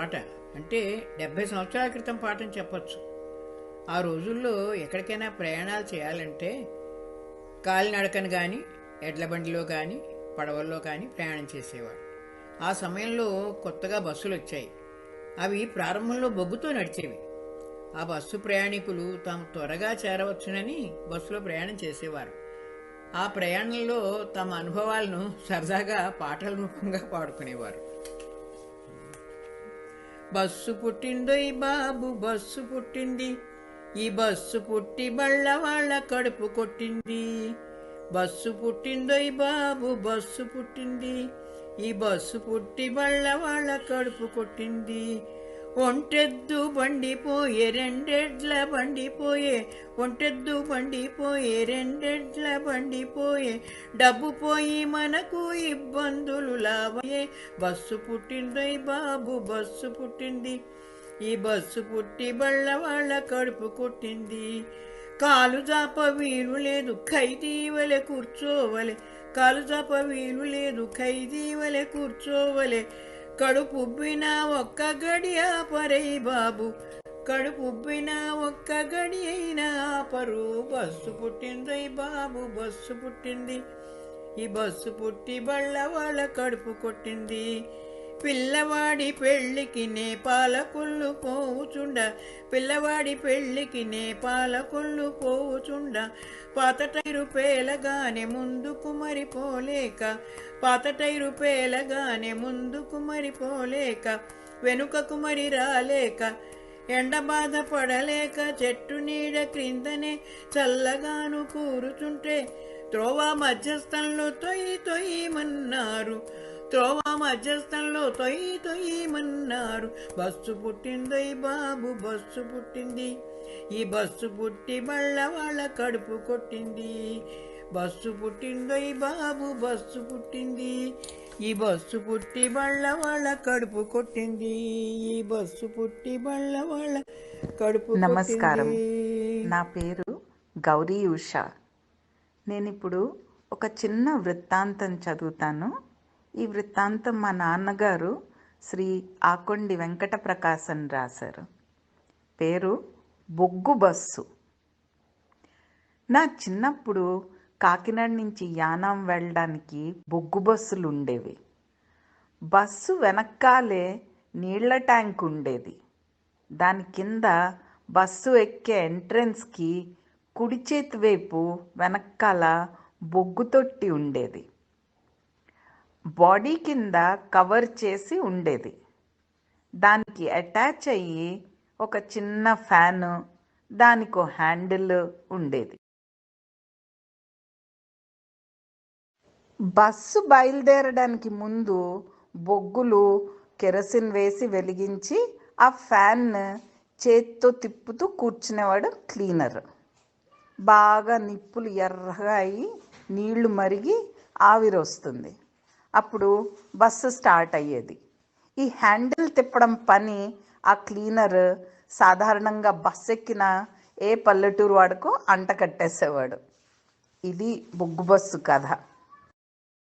పాట అంటే డెబ్భై సంవత్సరాల క్రితం పాటని చెప్పచ్చు. ఆ రోజుల్లో ఎక్కడికైనా ప్రయాణాలు చేయాలంటే కాలినడకను కానీ ఎడ్ల బండిలో కానీ పడవల్లో కానీ ప్రయాణం చేసేవాడు ఆ సమయంలో కొత్తగా బస్సులు వచ్చాయి. అవి ప్రారంభంలో బొగ్గుతో నడిచేవి. ఆ బస్సు ప్రయాణికులు తాము త్వరగా చేరవచ్చునని బస్సులో ప్రయాణం చేసేవారు. ఆ ప్రయాణంలో తమ అనుభవాలను సరదాగా పాటల రూపంగా పాడుకునేవారు. బస్సు పుట్టిందోయ్ బాబు బస్సు పుట్టింది. ఈ బస్సు పుట్టి బళ్ళ వాళ్ళ కడుపు కొట్టింది. బస్సు పుట్టిందోయ్ బాబు బస్సు పుట్టింది. ఈ బస్సు పుట్టి బళ్ళ వాళ్ళ కడుపు కొట్టింది. ఒంటెద్దు బండిపోయే రెండెడ్ల బండిపోయే ఒంటెద్దు బండిపోయే రెండెడ్ల బండిపోయే. డబ్బు పోయి మనకు ఇబ్బందులు లావయే బస్సు పుట్టిందై బాబు బస్సు పుట్టింది. ఈ బస్సు పుట్టి బళ్ళ వాళ్ళ కడుపు కొట్టింది. కాలు జాప వీలు లేదు ఖైదీ వలె కూర్చోవలే. కాలు జాప వీలు లేదు ఖైదీ వలె కూర్చోవలే. కడుపుబ్బిన ఒక్క గడి ఆపరై బాబు. కడుపుబ్బిన ఒక్క గడి అయినా ఆపరు. బస్సు పుట్టిందై బాబు బస్సు పుట్టింది. ఈ బస్సు పుట్టి బళ్ళ వాళ్ళ కడుపు కొట్టింది. పిల్లవాడి పెళ్ళికి నే పాలకొల్లు పోవుచుండ. పిల్లవాడి పెళ్ళికి నే పాలకొల్లు పోవుచుండ. పాత టైరు పేలగానే ముందుకు మరిపోలేక. పాత టైరు పేలగానే ముందుకు మరిపోలేక. వెనుకకు మరి రాలేక. ఎండ బాధ పడలేక చెట్టు నీడ క్రిందనే చల్లగాను కూరుచుంటే. త్రోవ మధ్యస్థంలో తొయ్యి తొయ్యమన్నారు త్రోవ మధ్యస్థంలో తొయ్యి తొయ్యమన్నారు బస్సు పుట్టిందోయ్ బాబు బస్సు పుట్టింది. ఈ బస్సు పుట్టి బళ్ళ వాళ్ళ కడుపు కొట్టింది. బస్సు పుట్టిందోయ్ బాబు బస్సు పుట్టింది. ఈ బస్సు పుట్టి బళ్ళ వాళ్ళ కడుపు కొట్టింది. ఈ బస్సు పుట్టి బళ్ళ వాళ్ళ కడుపు నమస్కారం. నా పేరు గౌరీ ఉష. నేను ఇప్పుడు ఒక చిన్న వృత్తాంతం చదువుతాను. ఈ వృత్తాంతం మా నాన్నగారు శ్రీ ఆకొండి వెంకట ప్రకాశం రాశారు. పేరు బొగ్గు బస్సు. నా చిన్నప్పుడు కాకినాడ నుంచి యానం వెళ్ళడానికి బొగ్గు బస్సులు ఉండేవి. బస్సు వెనక్కాలే నీళ్ళ ట్యాంక్ ఉండేది. దాని కింద బస్సు ఎక్కే ఎంట్రన్స్కి కుడి చేతి వైపు వెనకాల బొగ్గు తొట్టి ఉండేది. బాడీ కింద కవర్ చేసి ఉండేది. దానికి అటాచ్ అయ్యి ఒక చిన్న ఫ్యాను దానికో హ్యాండిల్ ఉండేది. బస్సు బయలుదేరడానికి ముందు బొగ్గులు కెరసిన్ వేసి వెలిగించి ఆ ఫ్యాన్ చేత్తో తిప్పుతూ కూర్చునేవాడు క్లీనర్. బాగా నిప్పులు ఎర్రగా అయ్యి నీళ్ళు మరిగి ఆవిరొస్తుంది అప్పుడు బస్సు స్టార్ట్ అయ్యేది. ఈ హ్యాండిల్ తిప్పడం పని ఆ క్లీనర్ సాధారణంగా బస్సు ఎక్కిన ఏ పల్లెటూరు వాడుకో అంట కట్టేసేవాడు. ఇది బొగ్గు బస్సు కథ.